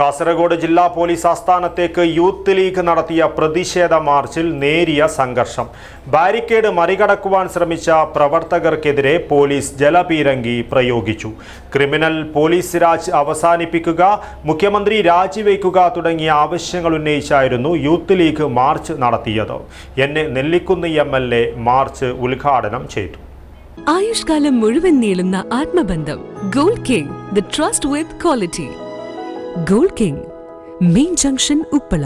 കാസർഗോഡ് ജില്ലാ police ആസ്ഥാനത്തേക്ക് youth league നടത്തിയ പ്രതിഷേധ മാർച്ചിൽ നേരിയ സംഘർഷം. ബാരിക്കേഡ് മറികടക്കുവാൻ ശ്രമിച്ച പ്രവർത്തകർക്കെതിരെ പോലീസ് ജലപീരങ്കി പ്രയോഗിച്ചു. ക്രിമിനൽ പോലീസ് രാജ് അവസാനിപ്പിക്കുക മുഖ്യമന്ത്രി രാജിവെക്കുക തുടങ്ങിയ ആവശ്യങ്ങൾ ഉന്നയിച്ചായിരുന്നു യൂത്ത് ലീഗ് മാർച്ച് നടത്തിയത്. എന്നെ നെല്ലിക്കുന്ന് എം മാർച്ച് ഉദ്ഘാടനം ചെയ്തു. ആയുഷ്കാലം മുഴുവൻ നീളുന്ന ആത്മബന്ധം gold king the trust with quality gold king main junction Uppala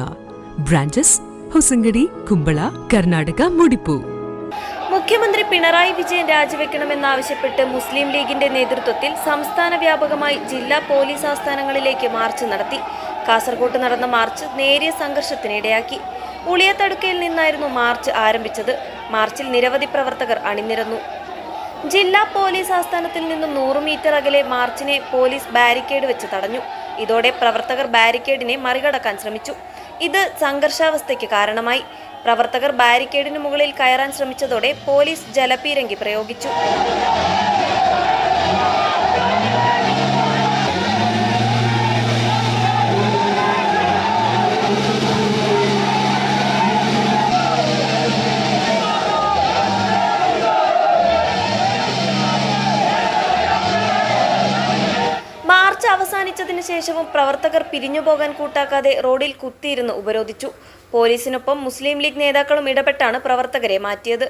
branches Hosangadi Kumbla Karnataka മുടിപ്പു. മുഖ്യമന്ത്രി പിണറായി വിജയൻ രാജിവെക്കണമെന്നാവശ്യപ്പെട്ട് മുസ്ലിം ലീഗിന്റെ നേതൃത്വത്തിൽ സംസ്ഥാന വ്യാപകമായി ജില്ലാ പോലീസ് ആസ്ഥാനങ്ങളിലേക്ക് മാർച്ച് നടത്തി. കാസർകോട്ട് നടന്ന മാർച്ച് നേരിയ സംഘർഷത്തിനിടയാക്കി. ഉളിയത്തടുക്കയിൽ നിന്നായിരുന്നു മാർച്ച് ആരംഭിച്ചത്. മാർച്ചിൽ നിരവധി പ്രവർത്തകർ അണിനിരന്നു. ജില്ലാ പോലീസ് ആസ്ഥാനത്തിൽ നിന്നും നൂറ് മീറ്റർ അകലെ മാർച്ചിനെ പോലീസ് ബാരിക്കേഡ് വെച്ച് തടഞ്ഞു. ഇതോടെ പ്രവർത്തകർ ബാരിക്കേഡിനെ മറികടക്കാൻ ശ്രമിച്ചു. ഇത് സംഘർഷാവസ്ഥയ്ക്ക് കാരണമായി. പ്രവർത്തകർ ബാരിക്കേഡിന് മുകളിൽ കയറാൻ ശ്രമിച്ചതോടെ പോലീസ് ജലപീരങ്കി പ്രയോഗിച്ചു. മാർച്ച് ശേഷവും പ്രവർത്തകർ പിരിഞ്ഞുപോകാൻ കൂട്ടാക്കാതെ റോഡിൽ കുത്തിയിരുന്ന് ഉപരോധിച്ചു. പോലീസിനൊപ്പം മുസ്ലിം ലീഗ് നേതാക്കളും ഇടപെട്ടാണ് പ്രവർത്തകരെ മാറ്റിയത്.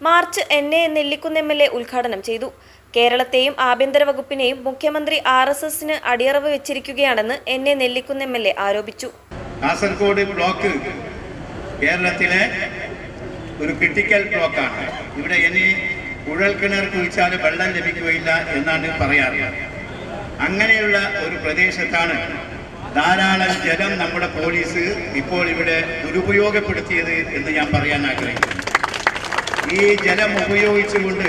March N A Nellikkunnu M L A ഉദ്ഘാടനം ചെയ്തു. കേരളത്തെയും ആഭ്യന്തര വകുപ്പിനെയും മുഖ്യമന്ത്രി ആർ എസ് എസിന് അടിയറവ് വെച്ചിരിക്കുകയാണെന്ന് N A Nellikkunnu M L A ആരോപിച്ചു. കാസർഗോഡ് ബ്ലോക്ക് കേരളത്തിലെ ഒരു ക്രിട്ടിക്കൽ ബ്ലോക്കാണ് ഇവിടെ ഇനി കുഴൽ കിണർ കുഴിച്ചാൽ വെള്ളം ലഭിക്കുകയില്ല എന്നാണ് പറയാറ്. അങ്ങനെയുള്ള ഒരു പ്രദേശത്താണ് ധാരാളം ജലം നമ്മുടെ പോലീസ് ഇപ്പോൾ ഇവിടെ ദുരുപയോഗപ്പെടുത്തിയത് എന്ന് ഞാൻ പറയാൻ ആഗ്രഹിക്കുന്നു. ഈ ജലം ഉപയോഗിച്ചുകൊണ്ട്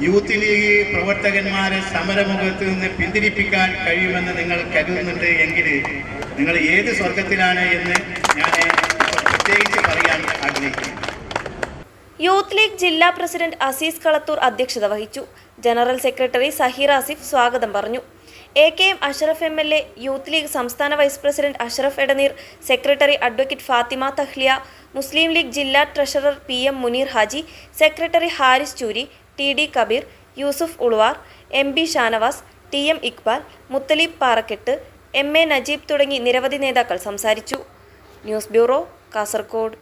യൂത്ത് ലീഗ് പ്രവർത്തകന്മാരെ സമരമുഖത്ത് നിന്ന് പിന്തിരിപ്പിക്കാൻ കഴിയുമെന്ന് നിങ്ങൾ കരുതുന്നുണ്ട് എങ്കിൽ നിങ്ങൾ ഏത് സ്വർഗത്തിലാണ് എന്ന് യൂത്ത് ലീഗ് ജില്ലാ പ്രസിഡന്റ് അസീസ് കളത്തൂർ അധ്യക്ഷത വഹിച്ചു. ജനറൽ സെക്രട്ടറി സഹീർ ആസിഫ് സ്വാഗതം പറഞ്ഞു. A K M Ashraf M L A youth league സംസ്ഥാന vice president Ashraf Edneer secretary advocate Fathima Thahliya Muslim league ജില്ലാ treasurer P M Muneer Haji secretary Haris Choori T D Kabeer Yusuf Ulwar M B Shanavas T M Iqbal Muthaleeb Parakkatt M A Najeeb തുടങ്ങി നിരവധി നേതാക്കൾ സംസാരിച്ചു. News bureau Kasaragod